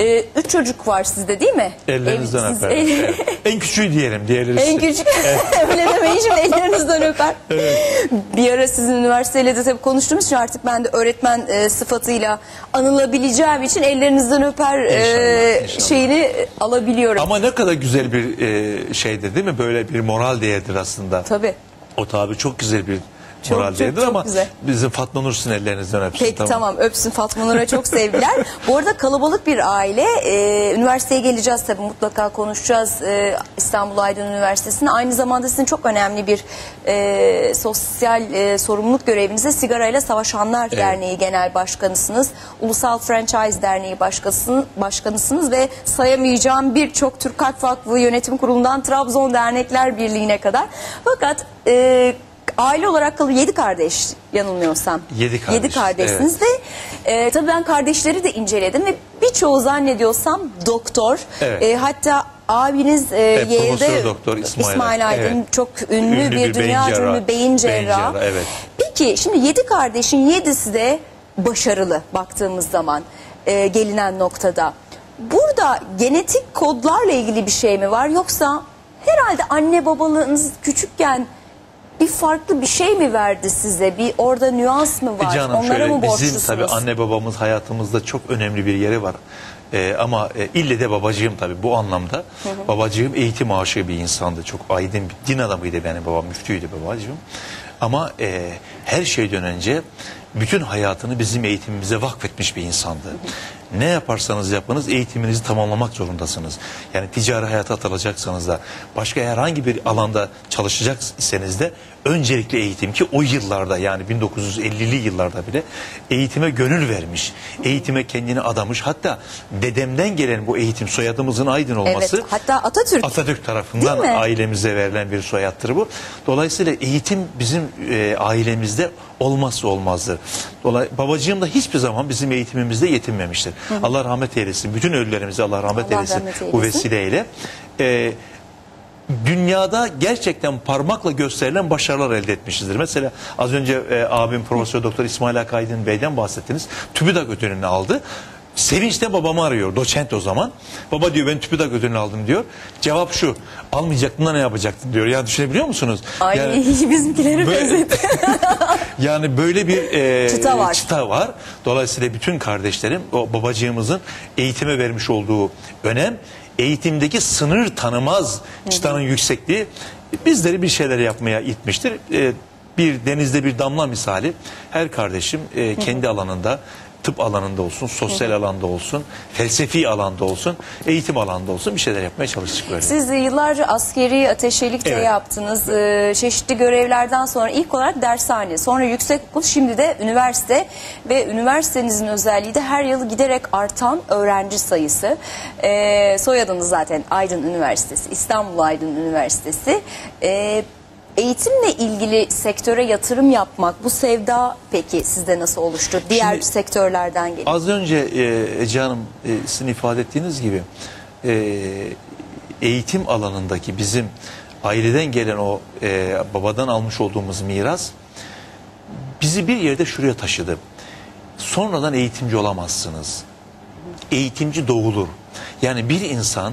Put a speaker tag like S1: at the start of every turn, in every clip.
S1: Ee, üç çocuk var sizde değil mi?
S2: Ellerinizden
S1: Ev- siz-
S2: öperim. Evet. En küçüğü diyelim. Diğerleri
S1: En
S2: siz-
S1: küçük öyle demeyin şimdi ellerinizden öper. Bir ara sizin üniversiteyle de tabii konuştuğumuz için artık ben de öğretmen e, sıfatıyla anılabileceğim için ellerinizden öper e,
S2: İnşallah, inşallah.
S1: şeyini alabiliyorum.
S2: Ama ne kadar güzel bir e, şeydir değil mi? Böyle bir moral değerdir aslında.
S1: Tabii.
S2: O tabi çok güzel bir
S1: Çok,
S2: moral
S1: çok, çok
S2: ama
S1: güzel.
S2: bizim Fatma Nur sizin ellerinizden öpsün.
S1: Peki tamam. öpsün Fatma Nur'a çok sevgiler. Bu arada kalabalık bir aile. Ee, üniversiteye geleceğiz tabii mutlaka konuşacağız ee, İstanbul Aydın Üniversitesi'nde. Aynı zamanda sizin çok önemli bir e, sosyal e, sorumluluk görevinizde Sigarayla Savaşanlar Derneği Genel Başkanısınız. Ulusal Franchise Derneği Başkasın, Başkanısınız ve sayamayacağım birçok Türk Kalp Vakfı Yönetim Kurulu'ndan Trabzon Dernekler Birliği'ne kadar. Fakat e, aile olarak kalı yedi kardeş yanılmıyorsam.
S2: Yedi kardeş,
S1: Yedi kardeşsiniz ve e, tabii ben kardeşleri de inceledim ve birçoğu zannediyorsam doktor.
S2: Evet.
S1: E, hatta abiniz e,
S2: Evet,
S1: Yale'de
S2: Doktor İsmail
S1: Aydın
S2: evet.
S1: çok ünlü,
S2: Ünlü
S1: bir,
S2: bir
S1: dünya
S2: beyin
S1: ünlü beyin cerrahı.
S2: Beyin cerrahı, evet.
S1: Peki şimdi yedi kardeşin yedisi de başarılı baktığımız zaman e, gelinen noktada. Burada genetik kodlarla ilgili bir şey mi var yoksa herhalde anne babalığınız küçükken bir farklı bir şey mi verdi size? Bir orada nüans mı var?
S2: E Canım
S1: Onlara
S2: şöyle
S1: mı
S2: bizim
S1: borçlusunuz?
S2: tabii anne babamız hayatımızda çok önemli bir yeri var. Ee, ama e, ille de babacığım tabii bu anlamda. Babacığım eğitim aşığı bir insandı. Çok aydın bir din adamıydı benim babam. Müftüydü babacığım. Ama e, her şeyden önce bütün hayatını bizim eğitimimize vakfetmiş bir insandı. Ne yaparsanız yapınız eğitiminizi tamamlamak zorundasınız. Yani ticari hayata atılacaksanız da başka herhangi bir alanda çalışacaksanız da öncelikle eğitim ki o yıllarda yani 1950'li yıllarda bile eğitime gönül vermiş. Eğitime kendini adamış. Hatta dedemden gelen bu eğitim soyadımızın aydın olması
S1: Evet, hatta Atatürk.
S2: Atatürk tarafından ailemize verilen bir soyattır bu. Dolayısıyla eğitim bizim e, ailemizde olmazsa olmazdır. Dolay babacığım da hiçbir zaman bizim eğitimimizde yetinmemiştir. Allah rahmet eylesin. Bütün ölülerimize Allah rahmet
S1: Allah
S2: eylesin
S1: rahmet
S2: bu
S1: eylesin.
S2: vesileyle. E, dünyada gerçekten parmakla gösterilen başarılar elde etmişizdir. Mesela az önce e, abim Profesör Doktor İsmail Akaydın Bey'den bahsettiniz. TÜBİTAK ödülünü aldı. Sevinçle babamı arıyor. Doçent o zaman. Baba diyor ben TÜBİTAK ödülünü aldım diyor. Cevap şu. Almayacaktın da ne yapacaktın diyor. Ya düşünebiliyor musunuz?
S1: Ay
S2: Yani-
S1: bizimkileri
S2: Böyle-
S1: benzetti.
S2: yani böyle bir e,
S1: Çıta var.
S2: çıta var. Dolayısıyla bütün kardeşlerim o babacığımızın eğitime vermiş olduğu önem eğitimdeki sınır tanımaz çıtanın yüksekliği bizleri bir şeyler yapmaya itmiştir. E, bir denizde bir damla misali her kardeşim e, kendi alanında tıp alanında olsun, sosyal alanda olsun, felsefi alanda olsun, eğitim alanda olsun bir şeyler yapmaya çalıştık böyle.
S1: Siz yıllarca askeri ateşelik de
S2: Evet.
S1: yaptınız. Ee, çeşitli görevlerden sonra ilk olarak dershane, sonra yüksekokul, şimdi de üniversite ve üniversitenizin özelliği de her yıl giderek artan öğrenci sayısı. Ee, soyadınız zaten Aydın Üniversitesi, İstanbul Aydın Üniversitesi. Ee, Eğitimle ilgili sektöre yatırım yapmak, bu sevda peki sizde nasıl oluştu? Diğer
S2: Şimdi-
S1: sektörlerden geliyor.
S2: Az önce e, Ece Hanım e, sizin ifade ettiğiniz gibi e, eğitim alanındaki bizim aileden gelen o e, babadan almış olduğumuz miras bizi bir yerde şuraya taşıdı. Sonradan eğitimci olamazsınız. Eğitimci doğulur. Yani bir insan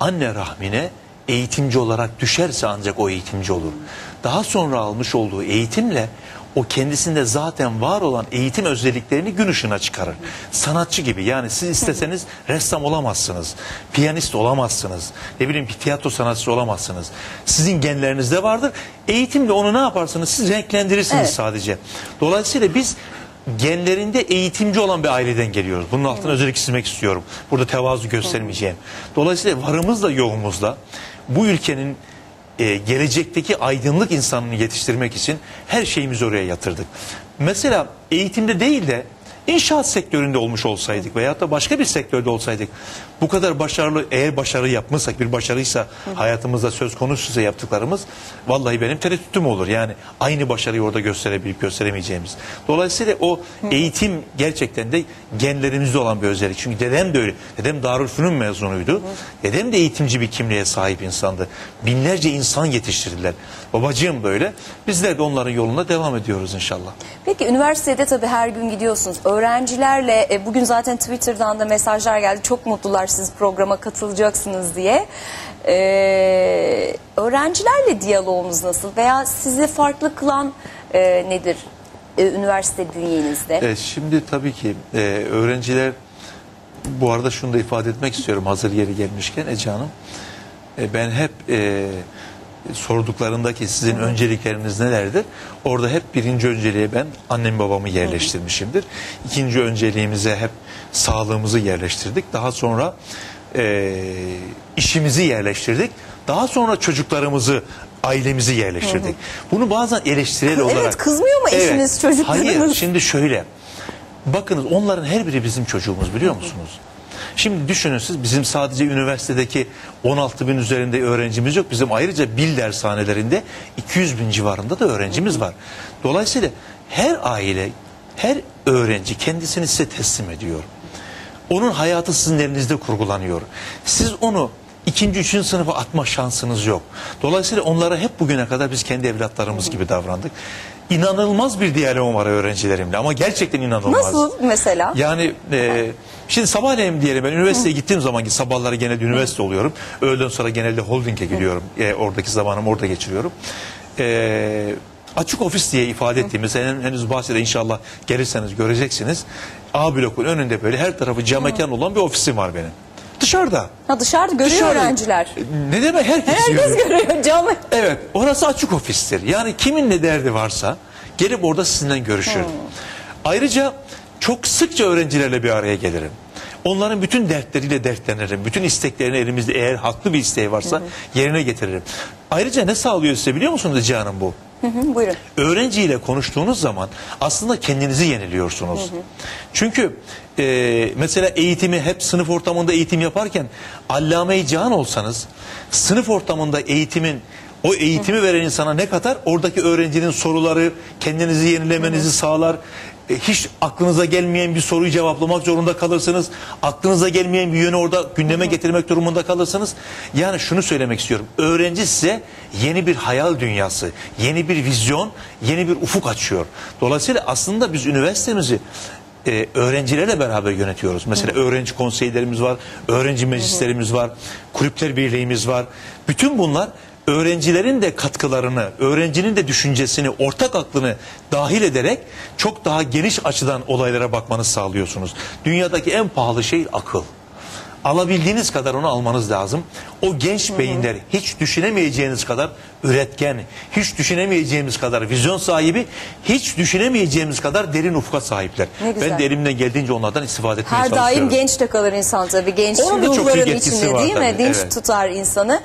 S2: anne rahmine eğitimci olarak düşerse ancak o eğitimci olur. Daha sonra almış olduğu eğitimle o kendisinde zaten var olan eğitim özelliklerini gün ışığına çıkarır. Sanatçı gibi yani siz isteseniz ressam olamazsınız. Piyanist olamazsınız. Ne bileyim bir tiyatro sanatçısı olamazsınız. Sizin genlerinizde vardır. Eğitimle onu ne yaparsınız? Siz renklendirirsiniz
S1: Evet.
S2: sadece. Dolayısıyla biz genlerinde eğitimci olan bir aileden geliyoruz. Bunun altını özellikle çizmek istiyorum. Burada tevazu göstermeyeceğim. Dolayısıyla varımızla yoğumuzla bu ülkenin e, gelecekteki aydınlık insanını yetiştirmek için her şeyimizi oraya yatırdık. Mesela eğitimde değil de inşaat sektöründe olmuş olsaydık veyahut da başka bir sektörde olsaydık bu kadar başarılı eğer başarı yapmışsak bir başarıysa hayatımızda söz konusuysa yaptıklarımız vallahi benim tereddütüm olur. Yani aynı başarıyı orada gösterebilip gösteremeyeceğimiz. Dolayısıyla o eğitim gerçekten de genlerimizde olan bir özellik. Çünkü dedem de öyle. Dedem Darülfünun mezunuydu. Dedem de eğitimci bir kimliğe sahip insandı. Binlerce insan yetiştirdiler. Babacığım böyle. Bizler de onların yolunda devam ediyoruz inşallah.
S1: Peki üniversitede tabii her gün gidiyorsunuz. Öğrencilerle e, bugün zaten Twitter'dan da mesajlar geldi. Çok mutlular siz programa katılacaksınız diye. Ee, öğrencilerle diyalogumuz nasıl veya sizi farklı kılan e, nedir e, üniversite dünyenizde?
S2: Evet, şimdi tabii ki e, öğrenciler bu arada şunu da ifade etmek istiyorum hazır yeri gelmişken Ece Hanım. E, ben hep e, sorduklarındaki sizin öncelikleriniz nelerdir? Orada hep birinci önceliğe ben annem babamı yerleştirmişimdir. İkinci önceliğimize hep sağlığımızı yerleştirdik. Daha sonra e, işimizi yerleştirdik. Daha sonra çocuklarımızı ailemizi yerleştirdik. Bunu bazen eleştirel
S1: Evet,
S2: olarak...
S1: kızmıyor mu eşiniz, çocuklarınız?
S2: Hayır, şimdi şöyle. Bakınız onların her biri bizim çocuğumuz biliyor musunuz? Şimdi düşünün siz bizim sadece üniversitedeki 16 bin üzerinde öğrencimiz yok. Bizim ayrıca bil dershanelerinde 200 bin civarında da öğrencimiz var. Dolayısıyla her aile, her öğrenci kendisini size teslim ediyor. Onun hayatı sizin elinizde kurgulanıyor. Siz onu ikinci, üçüncü sınıfa atma şansınız yok. Dolayısıyla onlara hep bugüne kadar biz kendi evlatlarımız gibi davrandık. İnanılmaz bir diyalogum var öğrencilerimle ama gerçekten inanılmaz.
S1: Nasıl mesela?
S2: Yani e, şimdi sabahleyin diyelim ben üniversiteye gittiğim zaman ki sabahları genelde üniversite oluyorum. Öğleden sonra genelde holdinge gidiyorum. E, oradaki zamanımı orada geçiriyorum. E, açık ofis diye ifade ettiğimiz hen- henüz bahsede inşallah gelirseniz göreceksiniz. A blokun önünde böyle her tarafı cam mekan olan bir ofisim var benim. Dışarıda.
S1: Ha dışarıda görüyor
S2: Dışarıda.
S1: öğrenciler.
S2: E, Ne demek herkes,
S1: Herkes
S2: görüyor.
S1: görüyor camı.
S2: Evet orası açık ofistir. Yani kimin ne derdi varsa gelip orada sizinle görüşür. Ayrıca çok sıkça öğrencilerle bir araya gelirim. Onların bütün dertleriyle dertlenirim. Bütün isteklerini elimizde eğer haklı bir isteği varsa yerine getiririm. Ayrıca ne sağlıyor size biliyor musunuz Ece Hanım bu?
S1: Hı hı, buyurun.
S2: öğrenciyle konuştuğunuz zaman aslında kendinizi yeniliyorsunuz. Çünkü e, mesela eğitimi hep sınıf ortamında eğitim yaparken allame-i cihan olsanız sınıf ortamında eğitimin o eğitimi veren insana ne kadar oradaki öğrencinin soruları kendinizi yenilemenizi sağlar. E, hiç aklınıza gelmeyen bir soruyu cevaplamak zorunda kalırsınız. Aklınıza gelmeyen bir yönü orada gündeme getirmek durumunda kalırsınız. Yani şunu söylemek istiyorum. Öğrenci size yeni bir hayal dünyası, yeni bir vizyon, yeni bir ufuk açıyor. Dolayısıyla aslında biz üniversitemizi e, öğrencilerle beraber yönetiyoruz. Mesela öğrenci konseylerimiz var, öğrenci meclislerimiz var, kulüpler birliğimiz var. Bütün bunlar öğrencilerin de katkılarını, öğrencinin de düşüncesini, ortak aklını dahil ederek çok daha geniş açıdan olaylara bakmanızı sağlıyorsunuz. Dünyadaki en pahalı şey akıl. Alabildiğiniz kadar onu almanız lazım. O genç beyinler hiç düşünemeyeceğiniz kadar üretken, hiç düşünemeyeceğimiz kadar vizyon sahibi, hiç düşünemeyeceğimiz kadar derin ufka sahipler.
S1: Ne güzel.
S2: Ben de elimden geldiğince onlardan istifade etmeye
S1: Her
S2: çalışıyorum.
S1: daim genç de kalır insan tabii. Genç
S2: Onun da çok iyi
S1: ruhların
S2: etkisi
S1: içinde
S2: var
S1: değil mi?
S2: tabii,
S1: Dinç
S2: evet.
S1: tutar insanı.